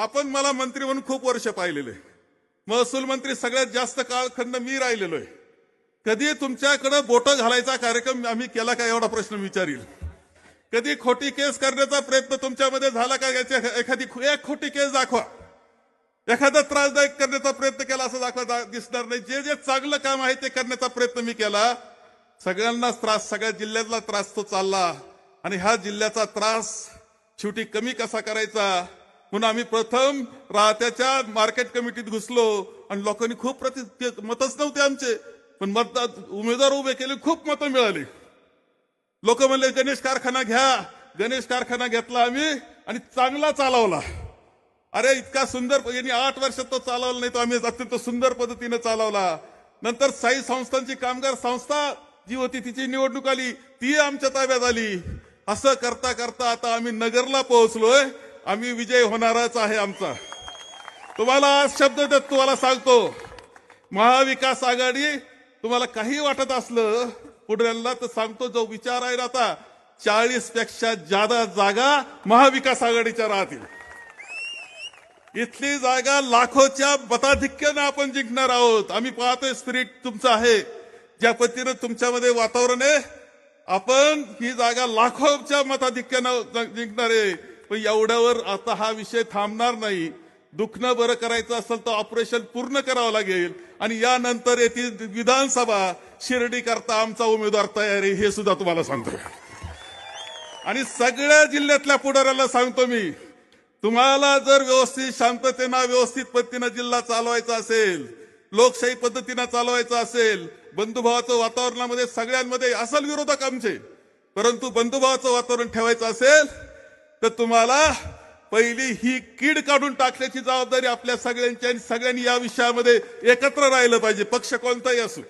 आपण मला मंत्री म्हणून खूप वर्ष पाहिलेले. महसूल मंत्री सगळ्यात जास्त काळखंड मी राहिलेलो आहे कधी तुमच्याकडे बोटं घालायचा कार्यक्रम आम्ही केला का एवढा प्रश्न विचारील. कधी खोटी केस करण्याचा प्रयत्न तुमच्यामध्ये झाला का याची एखादी एक खोटी केस दाखवा. एखादा त्रासदायक करण्याचा प्रयत्न केला असं दाखवा दिसणार नाही. जे जे चांगलं काम आहे ते करण्याचा प्रयत्न मी केला. सगळ्यांनाच त्रास सगळ्या जिल्ह्यातला त्रास तो चालला. आणि ह्या जिल्ह्याचा त्रास शेवटी कमी कसा करायचा? म्हणून आम्ही प्रथम राहत्याच्या मार्केट कमिटीत घुसलो. आणि लोकांनी खूप प्रति मतच नव्हते आमचे. पण मतदार उमेदवार उभे केले खूप मतं मिळाली. लोक म्हणले गणेश कारखाना घ्या. गणेश कारखाना घेतला आम्ही आणि चांगला चालवला. अरे इतका सुंदर यांनी आठ वर्षात तो चालवला नाही तो आम्ही अत्यंत सुंदर पद्धतीने चालवला. नंतर साई संस्थांची कामगार संस्था जी होती तिची निवडणूक आली ती आमच्या ताब्यात आली. असं करता करता आता आम्ही नगरला पोहोचलोय. आम्ही विजय होणारच आहे आमचा. तुम्हाला आज शब्द देत तुम्हाला सांगतो महाविकास आघाडी तुम्हाला काही वाटत असलं पुढऱ्यांना तर सांगतो जो विचार आहे ना आता चाळीसपेक्षा जादा जागा महाविकास आघाडीच्या राहतील. इथली जागा लाखोच्या मताधिक्यानं आपण जिंकणार आहोत. आम्ही पाहतोय स्पिरिट तुमचं आहे. ज्या पद्धतीनं तुमच्यामध्ये वातावरण आहे आपण ही जागा लाखोच्या मताधिक्यानं जिंकणार आहे. पण एवढ्यावर आता हा विषय थांबणार नाही. दुखणं बरं करायचं असेल तर ऑपरेशन पूर्ण करावं लागेल. आणि यानंतर येथील विधानसभा शिर्डी करता आमचा उमेदवार तयार आहे हे सुद्धा तुम्हाला सांगतो आणि सगळ्या जिल्ह्यातल्या पुढाऱ्याला सांगतो मी तुम्हाला जर व्यवस्थित शांततेनं व्यवस्थित पद्धतीनं जिल्हा चालवायचा असेल लोकशाही पद्धतीनं चालवायचं असेल बंधुभावाचं वातावरणामध्ये सगळ्यांमध्ये असल विरोधक आमचे परंतु बंधुभावाचं वातावरण ठेवायचं असेल तर तुम्हाला पहिली ही कीड काढून टाकण्याची जबाबदारी आपल्या सगळ्यांची आणि सगळ्यांनी या विषयामध्ये एकत्र राहिलं पाहिजे. पक्ष कोणताही असो.